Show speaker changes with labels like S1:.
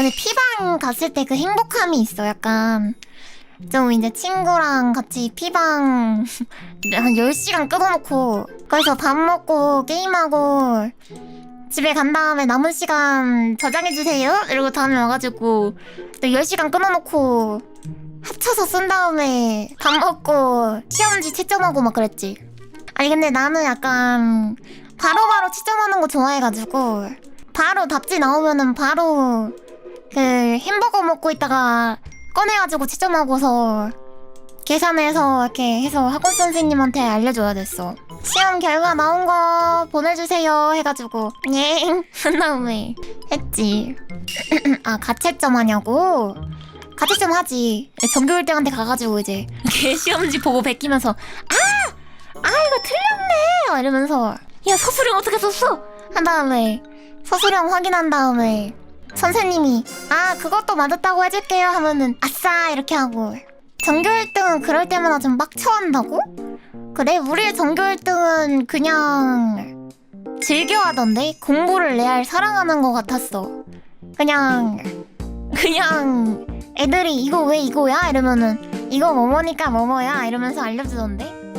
S1: 근데 피방 갔을 때 그 행복함이 있어. 약간 좀 이제 친구랑 같이 피방 한 10시간 끊어놓고 거기서 밥 먹고 게임하고 집에 간 다음에 남은 시간 저장해주세요. 이러고 다음에 와가지고 또 10시간 끊어놓고 합쳐서 쓴 다음에 밥 먹고 시험지 채점하고 막 그랬지. 아니 근데 나는 약간 바로바로 채점하는 거 좋아해가지고 바로 답지 나오면은 바로 그 햄버거 먹고 있다가 꺼내가지고 채점하고서 계산해서 이렇게 해서 학원 선생님한테 알려줘야 됐어. 시험 결과 나온 거 보내주세요 해가지고 예 한 다음에 했지. 아 가채점 하냐고? 가채점 하지. 전교 1등한테 가가지고 이제 걔 시험지 보고 베끼면서 아! 아 이거 틀렸네! 이러면서 야 서술형 어떻게 썼어? 한 다음에 서술형 확인한 다음에 선생님이 아 그것도 맞았다고 해줄게요. 하면은 아싸. 이렇게 하고. 전교 1등은 그럴 때마다 좀 빡쳐한다고? 그래 우리 전교 1등은 그냥 즐겨하던데? 공부를 레알 사랑하는 것 같았어. 그냥 그냥 애들이 이거 왜 이거야? 이러면은 이거 뭐뭐니까 뭐뭐야? 이러면서 알려주던데